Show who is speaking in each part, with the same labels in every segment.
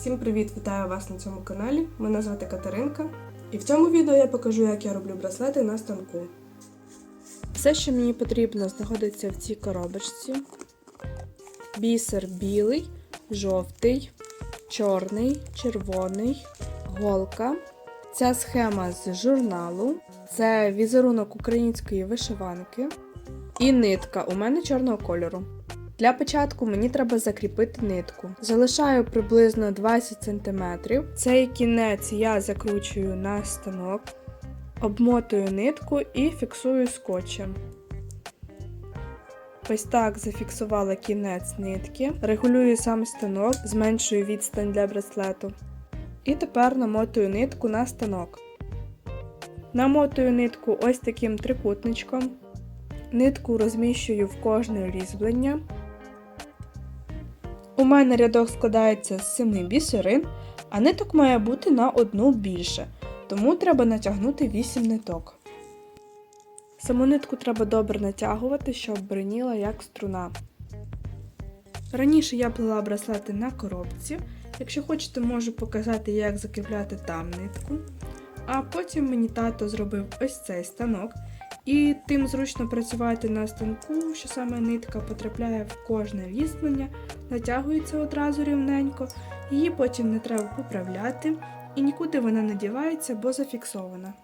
Speaker 1: Всім привіт! Вітаю вас на цьому каналі. Мене звати Катеринка. І в цьому відео я покажу, як я роблю браслети на станку. Все, що мені потрібно, знаходиться в цій коробочці. Бісер білий, жовтий, чорний, червоний, голка. Ця схема з журналу. Це візерунок української вишиванки. І нитка у мене чорного кольору. Для початку мені треба закріпити нитку. Залишаю приблизно 20 см. Цей кінець я закручую на станок, обмотую нитку і фіксую скотчем. Ось так зафіксувала кінець нитки, регулюю сам станок, зменшую відстань для браслету. І тепер намотую нитку на станок. Намотую нитку ось таким трикутничком. Нитку розміщую в кожне різьблення. У мене рядок складається з 7 бісерин, а ниток має бути на одну більше, тому треба натягнути 8 ниток. Саму нитку треба добре натягувати, щоб бриніла як струна. Раніше я плела браслети на коробці. Якщо хочете, можу показати, як закріпляти там нитку. А потім мені тато зробив ось цей станок. І тим зручно працювати на станку, що саме нитка потрапляє в кожне різьблення, натягується одразу рівненько, її потім не треба поправляти, і нікуди вона не дівається, бо зафіксована.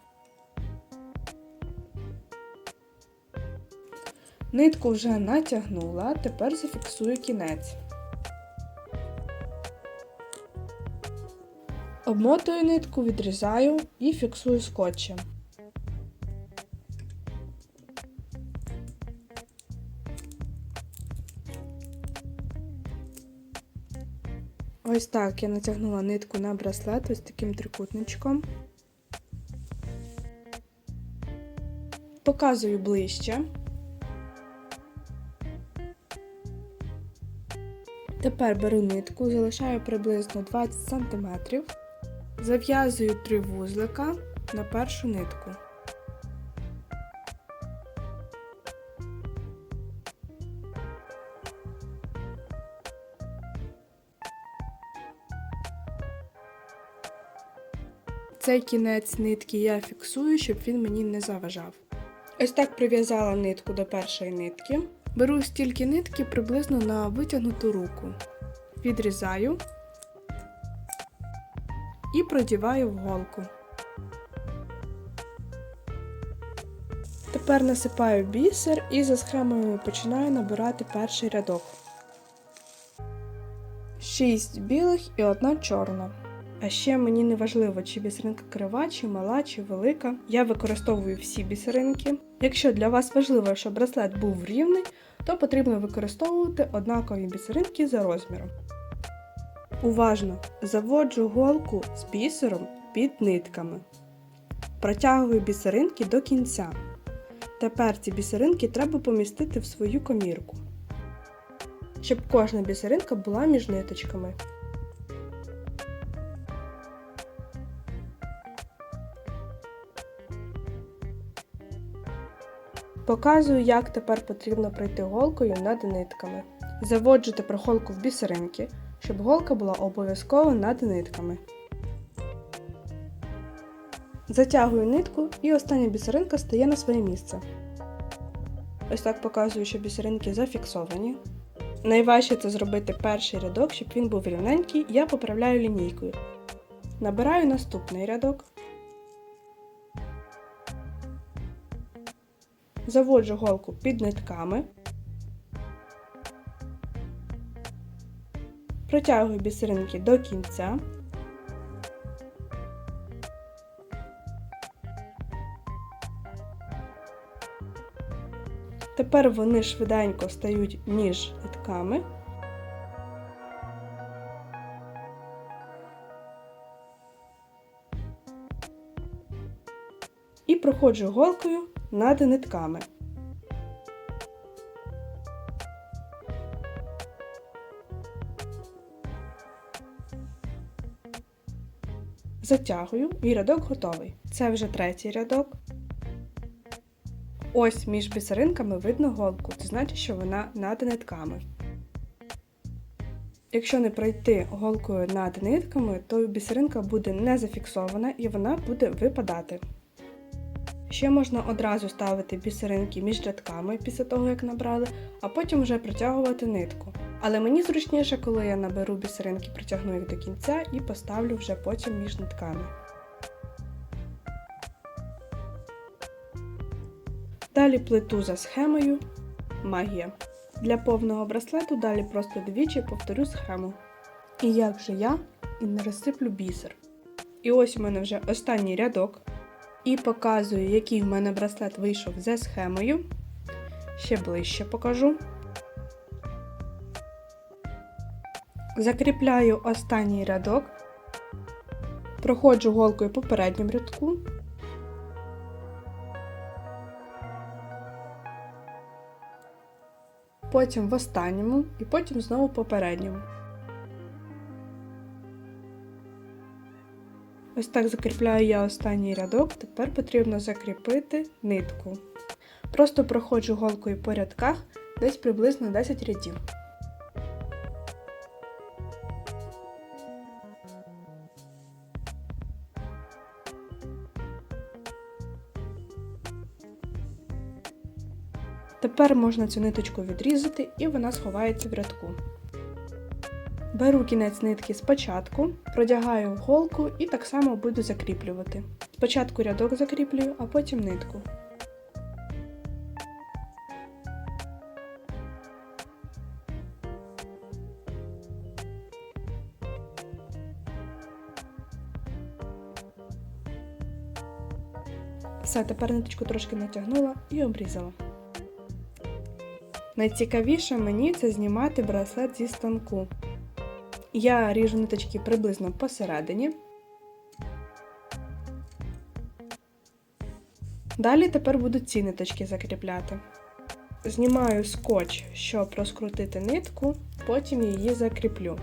Speaker 1: Нитку вже натягнула, тепер зафіксую кінець. Обмотую нитку, відрізаю і фіксую скотчем. Ось так я натягнула нитку на браслет ось таким трикутничком. Показую ближче. Тепер беру нитку, залишаю приблизно 20 см, зав'язую три вузлика на першу нитку. Цей кінець нитки я фіксую, щоб він мені не заважав. Ось так прив'язала нитку до першої нитки. Беру стільки нитки приблизно на витягнуту руку. Відрізаю і продіваю в голку. Тепер насипаю бісер і за схемою починаю набирати перший рядок. 6 білих і одна чорна. А ще мені не важливо, чи бісеринка крива, чи мала, чи велика. Я використовую всі бісеринки. Якщо для вас важливо, щоб браслет був рівний, то потрібно використовувати однакові бісеринки за розміром. Уважно заводжу голку з бісером під нитками. Протягую бісеринки до кінця. Тепер ці бісеринки треба помістити в свою комірку, щоб кожна бісеринка була між ниточками. Показую, як тепер потрібно пройти голкою над нитками. Заводжуйте прохолку в бісеринки, щоб голка була обов'язково над нитками. Затягую нитку і остання бісеринка стає на своє місце. Ось так показую, що бісеринки зафіксовані. Найважче це зробити перший рядок, щоб він був рівненький, я поправляю лінійкою. Набираю наступний рядок. Заводжу голку під нитками. Протягую бісеринки до кінця. Тепер вони швиденько стають між нитками. І проходжу голкою над нитками. Затягую і рядок готовий. Це вже третій рядок. Ось між бісеринками видно голку, це значить, що вона над нитками. Якщо не пройти голкою над нитками, то бісеринка буде не зафіксована і вона буде випадати. Ще можна одразу ставити бісеринки між рядками після того, як набрали, а потім вже протягувати нитку. Але мені зручніше, коли я наберу бісеринки, протягну їх до кінця і поставлю вже потім між нитками. Далі плиту за схемою магія. Для повного браслету далі просто двічі повторю схему. І як же я і не розсиплю бісер. І ось у мене вже останній рядок. І показую, який в мене браслет вийшов за схемою. Ще ближче покажу. Закріпляю останній рядок, проходжу голкою по передньому рядку. Потім в останньому і потім знову по Ось так закріпляю я останній рядок, тепер потрібно закріпити нитку. Просто проходжу голкою по рядках десь приблизно 10 рядів. Тепер можна цю ниточку відрізати і вона сховається в рядку. Беру кінець нитки спочатку, продягаю в голку і так само буду закріплювати. Спочатку рядок закріплюю, а потім нитку. Все, тепер ниточку трошки натягнула і обрізала. Найцікавіше мені це знімати браслет зі станку. Я ріжу ниточки приблизно посередині. Далі тепер буду ці ниточки закріпляти. Знімаю скотч, щоб розкрутити нитку, потім її закріплю.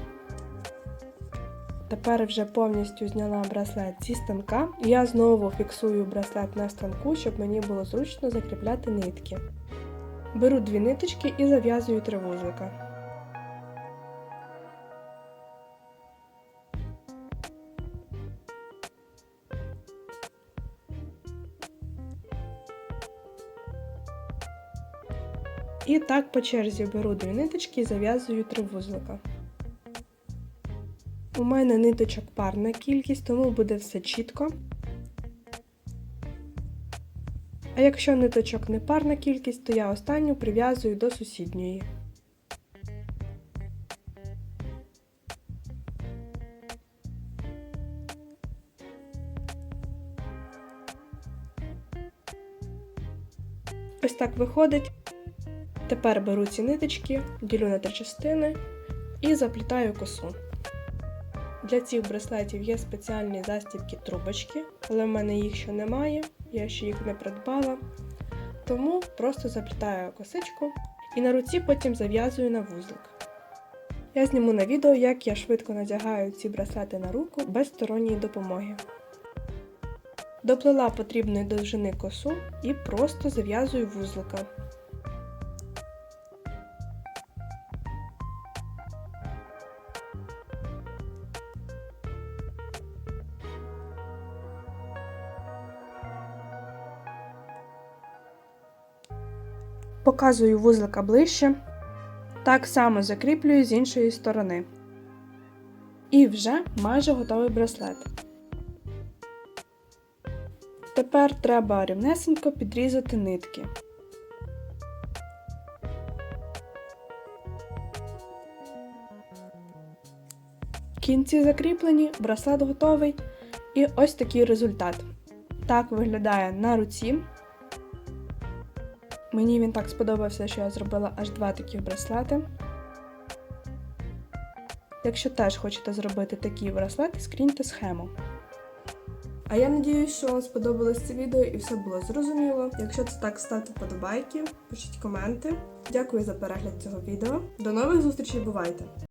Speaker 1: Тепер вже повністю зняла браслет зі станка. Я знову фіксую браслет на станку, щоб мені було зручно закріпляти нитки. Беру дві ниточки і зав'язую три вузлика. І так по черзі беру дві ниточки і зав'язую три вузлика. У мене ниточок парна кількість, тому буде все чітко. А якщо ниточок не парна кількість, то я останню прив'язую до сусідньої. Ось так виходить. Тепер беру ці ниточки, ділю на три частини і заплітаю косу. Для цих браслетів є спеціальні застібки трубочки, але в мене їх ще немає, я ще їх не придбала. Тому просто заплітаю косичку і на руці потім зав'язую на вузлик. Я зніму на відео, як я швидко надягаю ці браслети на руку без сторонньої допомоги. Доплела потрібної довжини косу і просто зав'язую вузлика. Показую вузлика ближче. Так само закріплюю з іншої сторони. І вже майже готовий браслет. Тепер треба рівнесенько підрізати нитки. Кінці закріплені, браслет готовий. І ось такий результат. Так виглядає на руці. Мені він так сподобався, що я зробила аж два таких браслети. Якщо теж хочете зробити такі браслети, скріньте схему. А я надіюсь, що вам сподобалось це відео і все було зрозуміло. Якщо це так, ставте вподобайки, пишіть коменти. Дякую за перегляд цього відео. До нових зустрічей, бувайте!